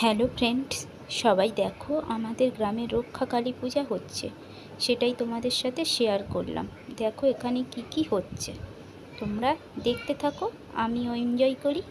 Hello friends, সবাই দেখো আমাদের গ্রামে রক্ষা কালী পূজা হচ্ছে। সেটাই তোমাদের সাথে শেয়ার করলাম। দেখো এখানে কি কি হচ্ছে। তোমরা দেখতে থাকো, আমিও এনজয় করি।